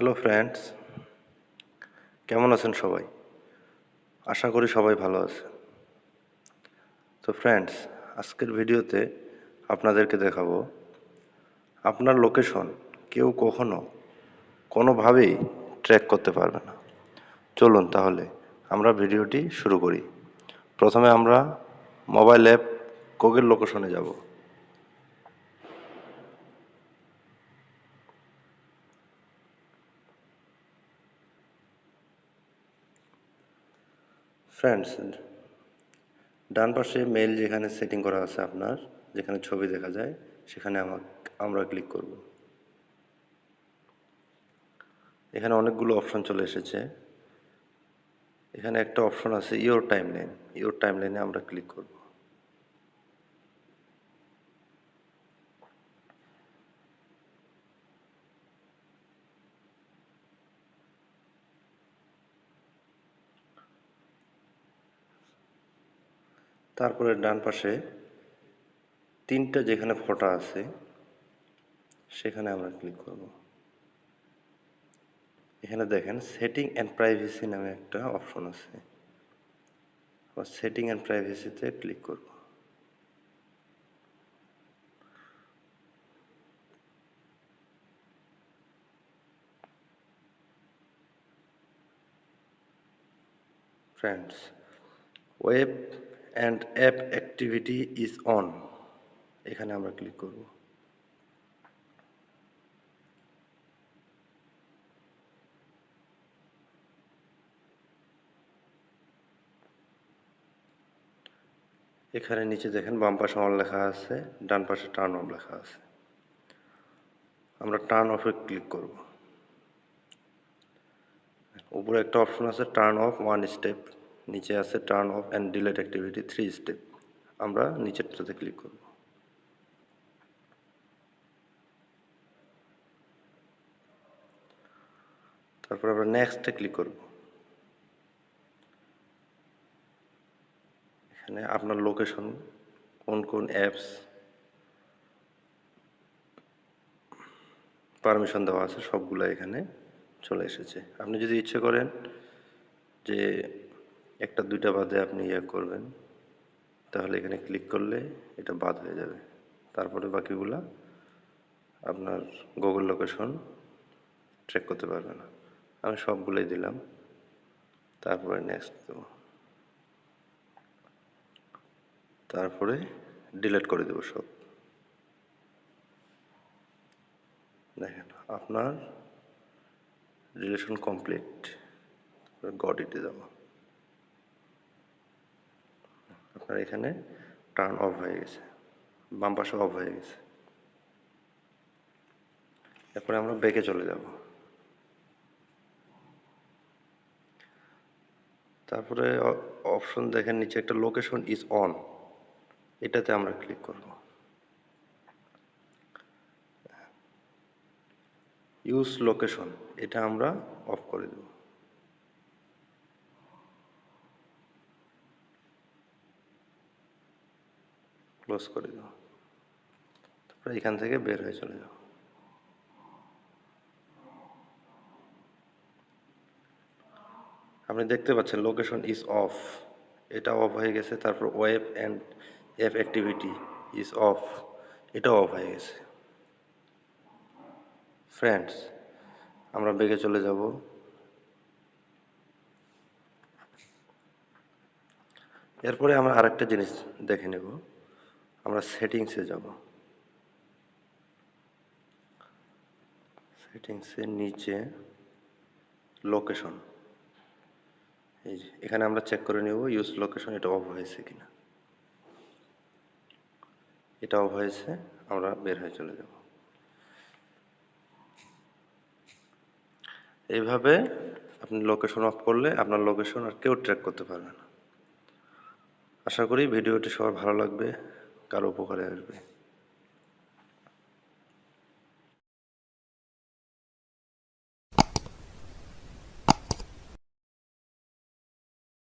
Hello friends কেমন আছেন সবাই? আশা করি সবাই ভালো আছে তো ফ্রেন্ডস আজকের ভিডিওতে আপনাদেরকে দেখাবো, আপনার লোকেশন কেউ কখনো কোনোভাবেই ট্র্যাক করতে পারবে না। চলুন তাহলে আমরা ভিডিওটি শুরু করি। প্রথমে আমরা মোবাইল অ্যাপ গুগল লোকেশনে যাব। ফ্রেন্ডস ডান পাশে মেল যেখানে সেটিং করা আছে আপনার, যেখানে ছবি দেখা যায়, সেখানে আমার ক্লিক করব। এখানে অনেকগুলো অপশন চলে এসেছে। এখানে একটা অপশন আছে ইওর টাইম লাইন ইওর টাইম লাইনে আমরা ক্লিক করব। তারপরে ডান পাশে তিনটা যেখানে ফটো আছে, সেখানে আমরা ক্লিক করব। এখানে দেখেন সেটিং অ্যান্ড প্রাইভেসি নামে একটা অপশন আছে। সেটিং অ্যান্ড প্রাইভেসিতে ক্লিক করব। Friends, web and app activity is on এখানে আমরা ক্লিক করব। এখানে নিচে দেখেন বাম পাশে অন লেখা আছে, ডান পাশে টার্ন অফ লেখা আছে। আমরা টার্ন অফে ক্লিক করব। উপরে একটা অপশন আছে টার্ন অফ ওয়ান স্টেপ নিচে আছে turn off and delete activity three step আমরা নিচেরটাতে ক্লিক করব। তারপর আমরা নেক্সটে ক্লিক করব। এখানে আপনার লোকেশন কোন কোন অ্যাপস পারমিশন দেওয়া আছে, সবগুলো এখানে চলে এসেছে। আপনি যদি ইচ্ছে করেন যে একটা, দুইটা বাদে আপনি ইয়ে করবেন। তাহলে এখানে ক্লিক করলে এটা বাদ হয়ে যাবে। তারপরে বাকিগুলা আপনার গুগল লোকেশন ট্র্যাক করতে পারবে না। আমি সবগুলোই দিলাম। তারপরে নেক্সট দেবো। তারপরে ডিলিট করে দেবো সব। দেখেন, আপনার রিলেশন কমপ্লিট গডিতে যাব। আপনার এখানে টার্ন অফ হয়ে গেছে, বাম পাশে অফ হয়ে গেছে। এরপরে আমরা বেঁকে চলে যাব। তারপরে অপশন দেখেন, নিচে একটা লোকেশন ইজ অন এটাতে আমরা ক্লিক করব। ইউজ লোকেশন এটা আমরা অফ করে দেব। ক্লোজ করে দেব তারপরে এখান থেকে বের হয়ে চলে যাব আপনি দেখতে পাচ্ছেন লোকেশন ইজ অফ এটা অফ হয়ে গেছে, তারপর web and app activity is off এটাও অফ হয়ে গেছে। ফ্রেন্ডস আমরা বেগে চলে যাব। এরপরে আমরা আরেকটা জিনিস দেখে নেব। আমরা সেটিংসে যাব। সেটিংসের নিচে লোকেশন এই যে, এখানে আমরা চেক করে নেব ইউজ লোকেশন এটা অফ হয়েছে কিনা। এটা অফ হয়েছে, আমরা বের হয়ে চলে যাব। এইভাবে আপনি লোকেশন অফ করলে আপনার লোকেশন আর কেউ ট্র্যাক করতে পারবে না। আশা করি ভিডিওটি সবার ভালো লাগবে। কারও উপকারে আসবে।